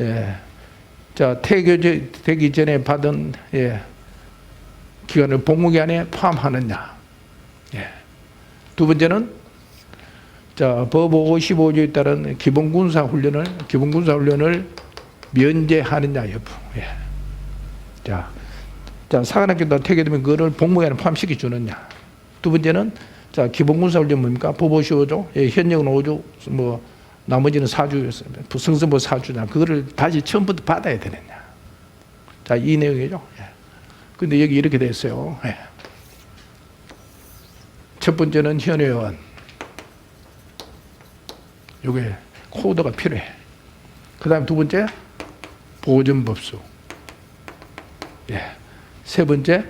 예. 자, 퇴교되기 전에 받은 예. 기간을 복무기간에 포함하느냐. 예. 두 번째는 자, 법 55조에 따른 기본군사 훈련을 기본군사 훈련을 면제하느냐 여부. 예. 자, 자 사관학교다 퇴계되면 그거를 복무기간에 포함시켜 주느냐. 두 번째는 자 기본군사 훈련 뭡니까? 법 55조, 예, 현역은 5조, 뭐 나머지는 4주였습니다. 성선보 4주냐. 그거를 다시 처음부터 받아야 되느냐. 자, 이 내용이죠. 예. 근데 여기 이렇게 됐어요. 예. 첫 번째는 현회원. 요게 코드가 필요해. 그 다음 두 번째, 보존법수. 예. 세 번째,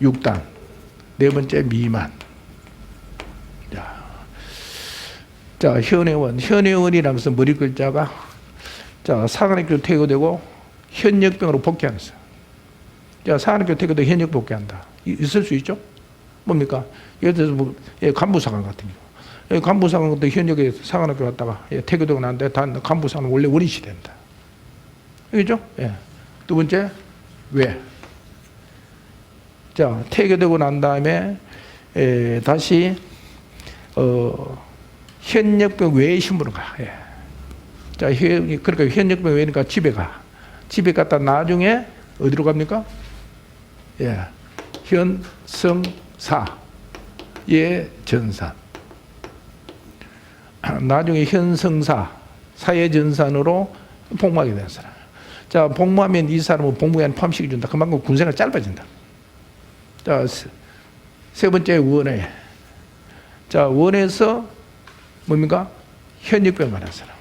6단. 네 번째, 미만. 자, 자 현회원. 현회원이라는 것은 머리 글자가 자, 사관학교 퇴거되고 현역병으로 거예요. 자, 사관학교 퇴거도 현역 복귀한다. 이- 있을 수 있죠? 뭡니까? 예를 들어서 뭐, 예, 간부사관 같은 경우. 예, 간부사관 같은 현역에 사관학교 갔다가 예, 퇴거되고 난데 다 간부사관 원래 원위시 된다. 그죠? 예. 두 번째, 왜? 자, 퇴교되고 난 다음에 에, 다시 어, 현역병 외 신분으로 가. 예. 자, 현, 그러니까 현역병 외니까 집에 가. 집에 갔다 나중에 어디로 갑니까? 예, 현성사, 예, 전산. 나중에 현성사, 사회전산으로 복무하게 되는 사람. 자, 복무하면 이 사람은 복무에 포함시켜 준다. 그만큼 군생활 짧아진다. 자, 세, 세 번째 원회. 자, 원에서 뭡니까? 현역병 가는 사람.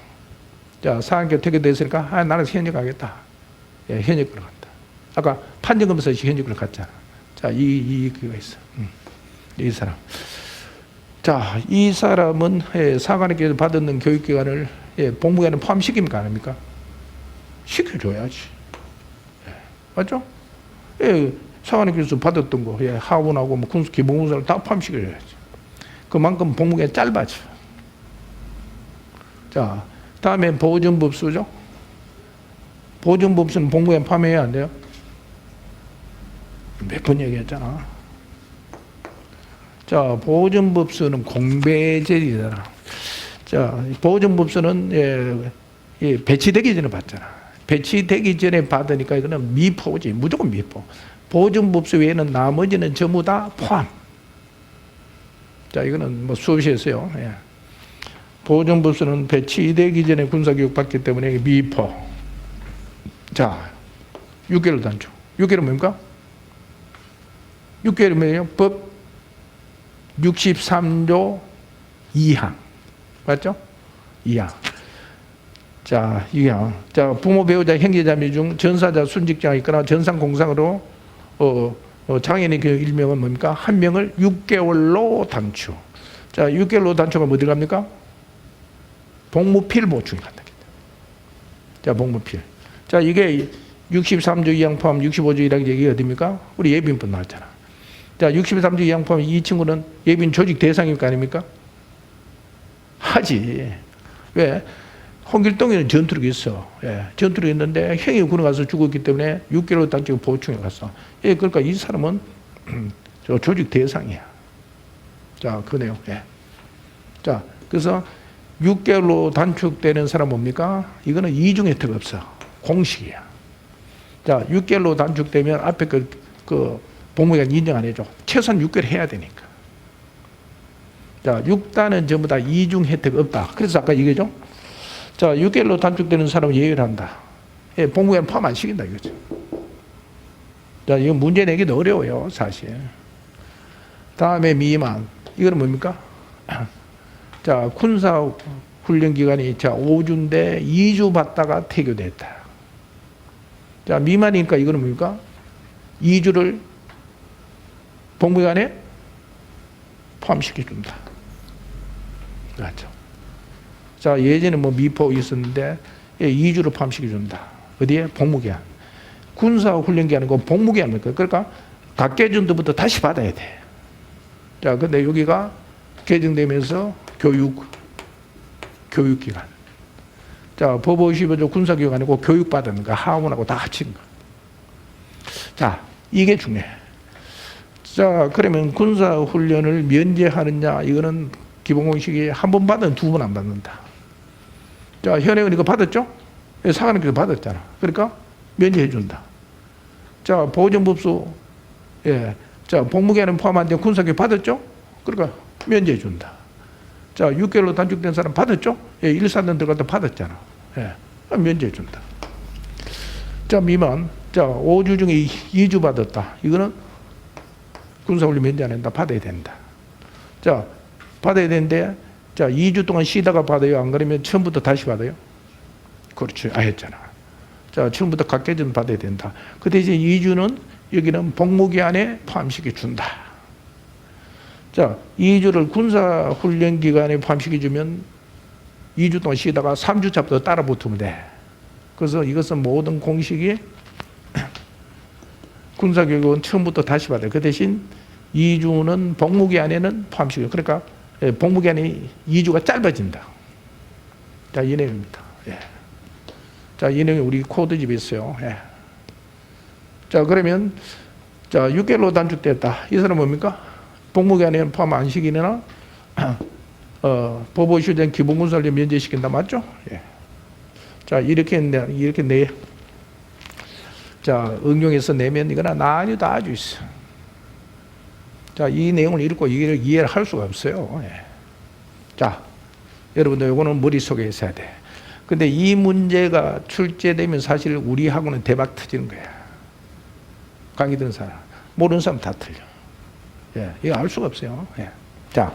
자, 사학교 퇴교됐으니까, 아, 나는 현역 가겠다. 예, 현역으로 간다. 아까 판정검사 현역으로 갔잖아. 자, 이, 이, 그거 있어. 음, 이 사람. 자, 이 사람은 예, 사관학교에서 받는 교육기관을 예, 복무기관에 포함시킵니까? 안 합니까? 시켜줘야지. 예, 맞죠? 예, 사관학교에서 받았던 거, 예, 하원하고 뭐 군수 기본군사를 다 포함시켜줘야지. 그만큼 복무기간이 짧아져. 자, 다음에 보존법수죠. 보존법수는 복무기간 포함해야 안 돼요? 몇 번 얘기했잖아. 자, 보존법수는 공배제이잖아. 자, 보존법수는 예, 예, 배치되기 전에 받잖아. 배치되기 전에 받으니까 이거는 미포지. 무조건 미포. 보존법수 외에는 나머지는 전부 다 포함. 자, 이거는 뭐 수업시에서요. 예. 보존법수는 배치되기 전에 군사교육 받기 때문에 미포. 자, 6개월 단축. 6개월은 뭡니까? 6개월이 뭐예요? 법 63조 2항. 맞죠? 2항. 자, 2항. 자, 부모, 배우자, 형제자매 중 전사자, 순직자가 있거나 전상공상으로 어, 어, 장애인의 그 일명은 뭡니까? 한 명을 6개월로 단축. 자, 6개월로 단축하면 어디 갑니까? 복무필 보충이 간다. 자, 복무필. 자, 이게 63조 2항 포함 65조 1항 얘기 어디입니까? 우리 예빈법 나왔잖아. 자, 63조 2항 포함 이 친구는 예빈 조직 대상입니까? 아닙니까? 하지. 왜? 홍길동에는 전투력이 있어. 예, 전투력이 있는데 형이 군에 가서 죽었기 때문에 6개월 단축 보충해 갔어. 예, 그러니까 이 사람은 저 조직 대상이야. 자, 그 내용. 예. 자, 그래서 6개월로 단축되는 사람 뭡니까? 이거는 이중 혜택 없어. 공식이야. 자, 6개월로 단축되면 앞에 그, 그 복무기간 인정 안 해줘. 최소한 6개월 해야 되니까. 자, 6단은 전부 다 이중 혜택 없다. 그래서 아까 얘기죠. 자, 6개월로 단축되는 사람은 예외를 한다. 예, 복무기간 포함 안 시킨다 이거죠. 자, 이거 문제 내기도 어려워요, 사실. 다음에 미만. 이거는 뭡니까? 자, 군사 훈련 기간이 자, 5주인데 2주 받다가 퇴교됐다. 자, 미만이니까 이거는 뭡니까? 2주를 복무기간에 포함시켜 준다. 맞죠? 자, 예전에 뭐 미포 있었는데 예, 2주를 포함시켜 준다. 어디에? 복무기간. 군사 훈련 기간이고 복무기간입니까? 그러니까 각 개정도부터 다시 받아야 돼. 자, 근데 여기가 개정되면서 교육 교육 기간. 자, 법 55조 군사교육 아니고 교육받은 거, 하원하고 다 합친 거. 자, 이게 중요해. 자, 그러면 군사훈련을 면제하느냐, 이거는 기본공식이 한 번 받으면 두 번 안 받는다. 자, 현행은 이거 받았죠? 예, 사관학교도 받았잖아. 그러니까 면제해준다. 자, 보존법수, 예. 자, 복무기한은 포함 안 되고 군사교육 받았죠? 그러니까 면제해준다. 자, 6개월로 단축된 사람 받았죠? 예, 1, 4년 들어갔다 받았잖아. 예, 면제해 준다. 자, 미만. 자, 5주 중에 2주 받았다. 이거는 군사훈련 면제 안 한다. 받아야 된다. 자, 받아야 되는데, 자, 2주 동안 쉬다가 받아요. 안 그러면 처음부터 다시 받아요? 그렇죠. 아, 했잖아. 자, 처음부터 각계전 받아야 된다. 그 대신 2주는 여기는 복무기한에 포함시켜 준다. 자, 2주를 군사훈련 기간에 포함시켜 주면 2주 동안 쉬다가 3주 차부터 따라 붙으면 돼. 그래서 이것은 모든 공식이 군사교육은 처음부터 다시 받아요. 그 대신 2주는 복무기한에는 포함시켜. 그러니까 예, 복무기한이 2주가 짧아진다. 자, 이 내용입니다. 예. 자, 이 내용이 우리 코드집에 있어요. 예. 자, 그러면 자, 6개월로 단축됐다. 이 사람 뭡니까? 복무기한에 포함 안 시키나 어, 법원시된 기본군사를 면제시킨다. 맞죠? 예. 자, 이렇게 내, 이렇게 내. 자, 응용해서 내면 이거나 난이도 아주 있어. 자, 이 내용을 읽고 이해를, 이해를 할 수가 없어요. 예. 자, 여러분들 이거는 머릿속에 있어야 돼. 근데 이 문제가 출제되면 사실 우리 학원은 대박 터지는 거야. 강의 듣는 사람. 모르는 사람 다 틀려. 예, 이거 알 수가 없어요. 예. 자,